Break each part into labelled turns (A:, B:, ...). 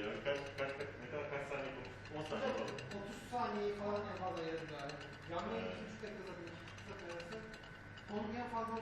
A: Ya kaç, kaç, kaç, ne kadar kaç saniye konuştuk? 10 saniye falan.
B: 30 saniye falan en fazla yarım. Canlı yayın 2,5 dakika zaten. 2 dakika arası. Konuk en fazla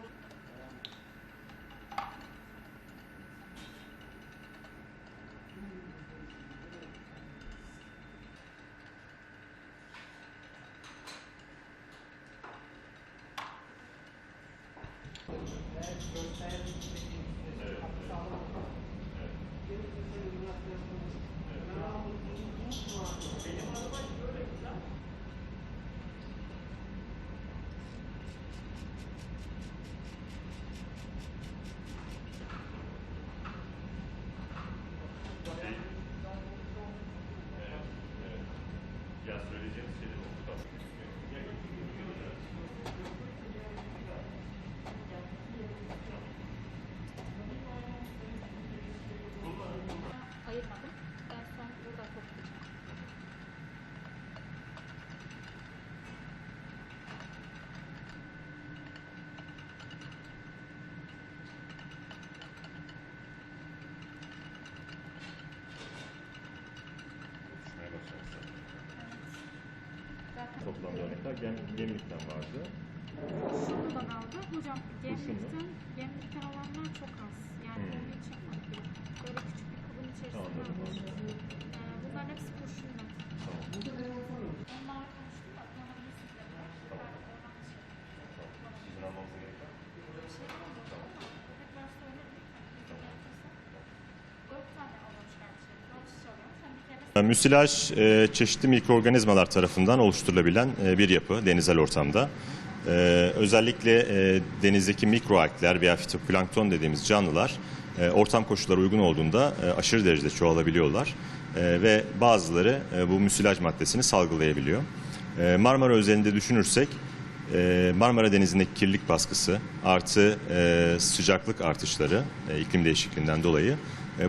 A: söyleyeceğim. Şeyler oldu. Tamam. Ya, ya, ya, ya.
C: ayırmadım. En son burada toplayacağım.
A: Konuşmaya başlamışlar.
C: Zaten
A: Gem, gemlikten vardı.
C: şundan aldı. Hocam gemlikten Kere
D: Müsilaj e, çeşitli mikroorganizmalar tarafından oluşturulabilen e, bir yapı denizel ortamda. E, özellikle e, denizdeki mikroalgler veya fitoplankton dediğimiz canlılar e, ortam koşulları uygun olduğunda e, aşırı derecede çoğalabiliyorlar E, ve bazıları e, bu müsilaj maddesini salgılayabiliyor. E, Marmara özelinde düşünürsek e, Marmara Denizi'ndeki kirlilik baskısı artı e, sıcaklık artışları e, iklim değişikliğinden dolayı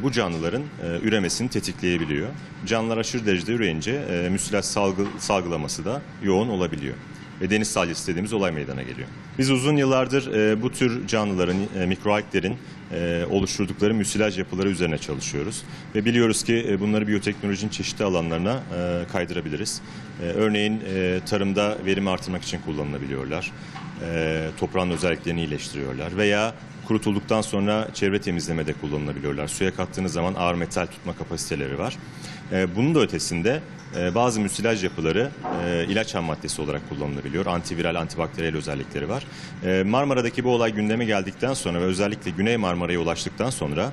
D: bu canlıların e, üremesini tetikleyebiliyor. Canlılar aşırı derecede üreyince e, müsilaj salgı, salgılaması da yoğun olabiliyor. Ve deniz salyası dediğimiz olay meydana geliyor. Biz uzun yıllardır e, bu tür canlıların, e, e, oluşturdukları müsilaj yapıları üzerine çalışıyoruz. Ve biliyoruz ki e, bunları biyoteknolojinin çeşitli alanlarına e, kaydırabiliriz. E, örneğin e, tarımda verimi artırmak için kullanılabiliyorlar. E, toprağın özelliklerini iyileştiriyorlar. Veya kurutulduktan sonra çevre temizlemede kullanılabiliyorlar. Suya kattığınız zaman ağır metal tutma kapasiteleri var. E, bunun da ötesinde e, bazı müsilaj yapıları e, ilaç ham maddesi olarak kullanılabiliyor. Antiviral, antibakteriyel özellikleri var. Marmara'daki bu olay gündeme geldikten sonra ve özellikle Güney Marmara'ya ulaştıktan sonra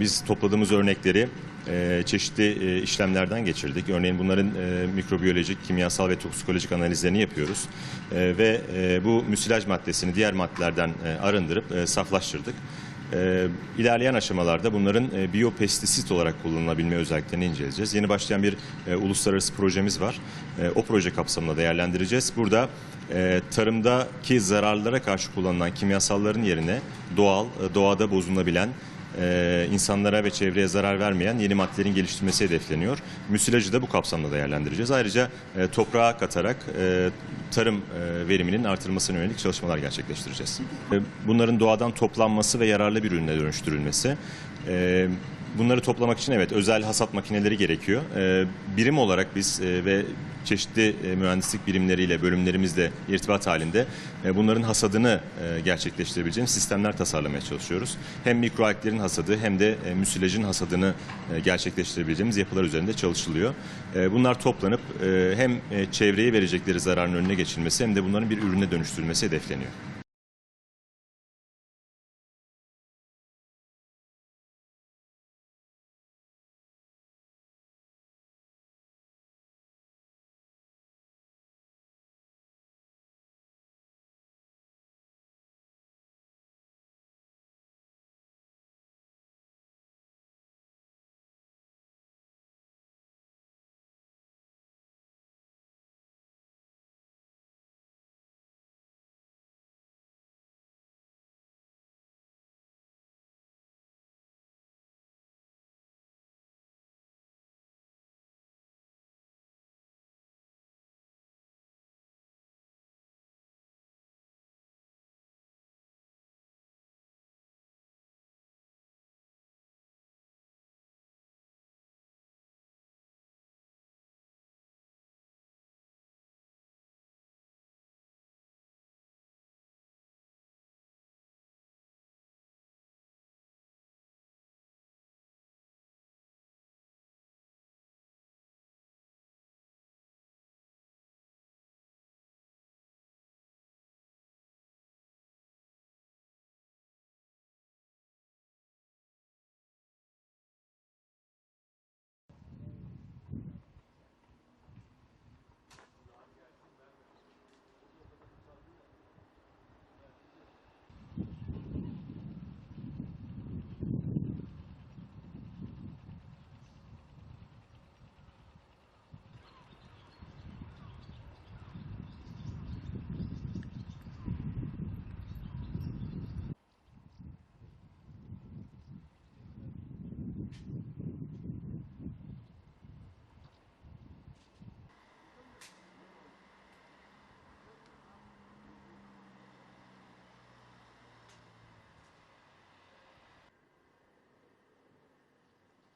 D: biz topladığımız örnekleri e, çeşitli e, işlemlerden geçirdik. Örneğin bunların e, mikrobiyolojik, kimyasal ve toksikolojik analizlerini yapıyoruz. E, ve e, bu müsilaj maddesini diğer maddelerden e, arındırıp e, saflaştırdık. E, ilerleyen aşamalarda bunların e, biyopestisit olarak kullanılabilme özelliklerini inceleyeceğiz. Yeni başlayan bir e, uluslararası projemiz var. E, o proje kapsamında değerlendireceğiz. Burada e, tarımdaki zararlara karşı kullanılan kimyasalların yerine doğal, e, doğada bozulabilen e, insanlara ve çevreye zarar vermeyen yeni maddelerin geliştirilmesi hedefleniyor. Müsilajı da bu kapsamda değerlendireceğiz. Ayrıca e, toprağa katarak e, tarım e, veriminin artırılmasına yönelik çalışmalar gerçekleştireceğiz. E, bunların doğadan toplanması ve yararlı bir ürüne dönüştürülmesi. E, Bunları toplamak için evet özel hasat makineleri gerekiyor. Ee, birim olarak biz e, ve çeşitli e, mühendislik birimleriyle, bölümlerimizle irtibat halinde e, bunların hasadını e, gerçekleştirebileceğimiz sistemler tasarlamaya çalışıyoruz. Hem mikroalglerin hasadı hem de e, müsilajın hasadını gerçekleştirebileceğimiz yapılar üzerinde çalışılıyor. Bunlar toplanıp hem çevreye verecekleri zararın önüne geçilmesi hem de bunların bir ürüne dönüştürülmesi hedefleniyor.